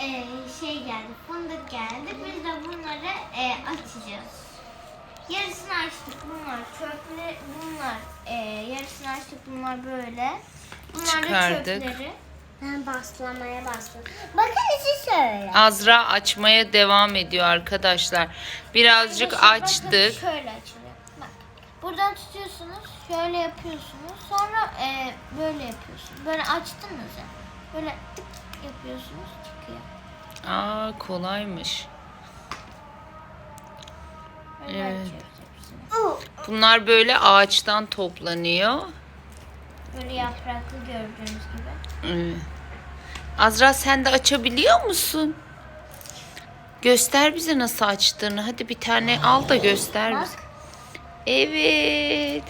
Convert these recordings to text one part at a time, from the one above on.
e, şey geldi, fındık geldi. Biz de bunları e, açacağız. Yarısını açtık bunlar çöpleri, bunlar e, yarısını açtık bunlar böyle. Bunlar Çıkardık. da çöpleri. Ben baslamaya başladım. Bakın işi şöyle. Azra açmaya devam ediyor arkadaşlar. Birazcık Bakın, bakın açtık. şöyle açılıyor. Bak. Buradan tutuyorsunuz, şöyle yapıyorsunuz. Sonra e, böyle yapıyorsunuz. Böyle açtınız ya. Böyle tık yapıyorsunuz çıkıyor. Aa kolaymış. Evet. Bunlar böyle ağaçtan toplanıyor. Böyle yapraklı gördüğünüz gibi. Evet. Azra sen de açabiliyor musun? Göster bize nasıl açtığını. Hadi bir tane al da göster bize. Evet.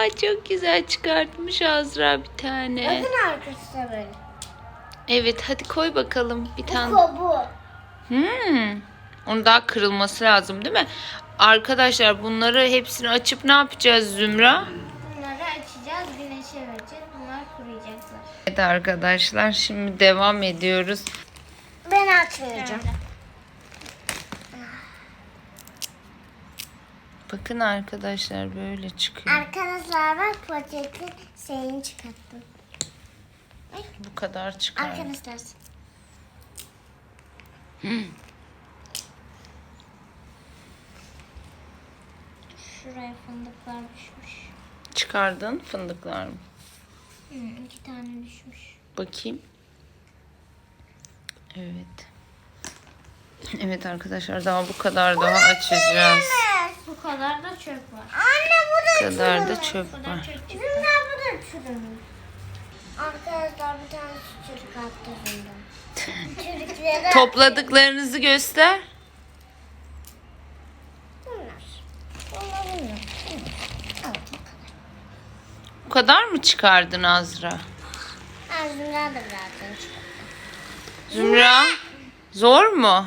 Aa çok güzel çıkartmış Azra bir tane. Bakın arkası da böyle. Evet hadi koy bakalım bir tane. Bu bu. Hmm. Onun daha kırılması lazım değil mi? Arkadaşlar bunları hepsini açıp ne yapacağız Zümra? Bunları açacağız, güneşe vereceğiz. Bunlar kuruyacaklar. Evet arkadaşlar şimdi devam ediyoruz. Ben açmayacağım. Bakın arkadaşlar böyle çıkıyor. Arkadaşlar bak paketi şeyini çıkarttım. Bu kadar çıkar. Arkadaşlar. Şuraya fındıklar düşmüş. Çıkardın fındıklar mı? Hı, iki tane düşmüş. Bakayım. Evet. Evet arkadaşlar daha bu kadar daha açacağız. Bu kadar da çöp var. Anne bu Bu da kadar da Bu çöp kadar var. çöp çıktı. Zümra bu da çürümüş. Arkadaşlar bir tane çocuk attı Zümra. Çocuklara Topladıklarınızı göster. bunlar. Bunlar bunlar. Al. Bu kadar mı çıkardın Azra? Ha, Zümra da birazdan çıktı. Zümra zor mu?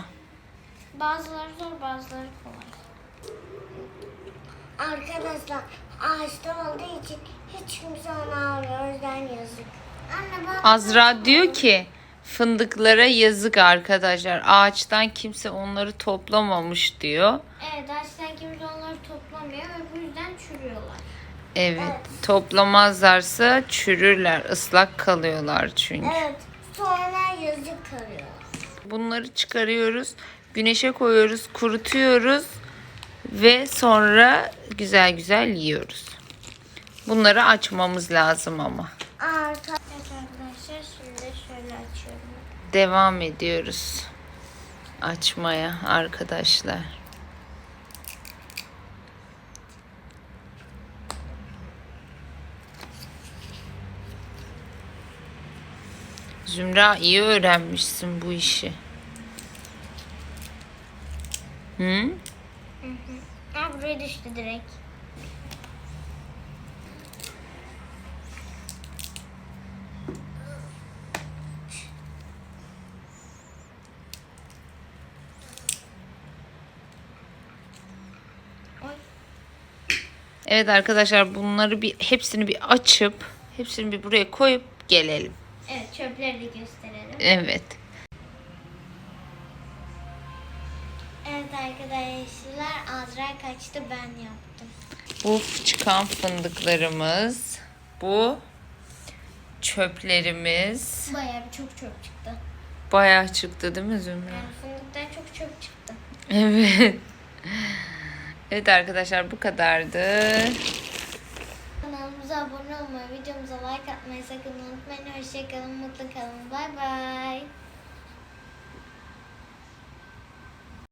Bazıları zor, bazıları. Arkadaşlar ağaçta olduğu için hiç kimse onu almıyor. O yüzden yazık. Anne bak. Azra diyor ki fındıklara yazık arkadaşlar. Ağaçtan kimse onları toplamamış diyor. Evet, ağaçtan kimse onları toplamıyor ve bu yüzden çürüyorlar. Evet. Toplamazlarsa çürürler. ıslak kalıyorlar çünkü. Evet. Sonra yazık kalıyor. Bunları çıkarıyoruz. Güneşe koyuyoruz, kurutuyoruz ve sonra güzel güzel yiyoruz. Bunları açmamız lazım ama. Arkadaşlar, şimdi şöyle açıyorum. Devam ediyoruz açmaya arkadaşlar. Zümra iyi öğrenmişsin bu işi. Hı? Aa, buraya düştü direkt. Evet arkadaşlar bunları bir hepsini bir açıp hepsini bir buraya koyup gelelim. Evet, çöpleri de gösterelim. Evet. Arkadaşlar, Azra kaçtı ben yaptım. Bu çıkan fındıklarımız. Bu çöplerimiz. Bayağı bir çok çöp çıktı. Bayağı çıktı değil mi Zümra? Yani fındıktan çok çöp çıktı. Evet. Evet arkadaşlar bu kadardı. Kanalımıza abone olmayı, videomuza like atmayı sakın unutmayın. Hoşçakalın, mutlu kalın. Bay bay.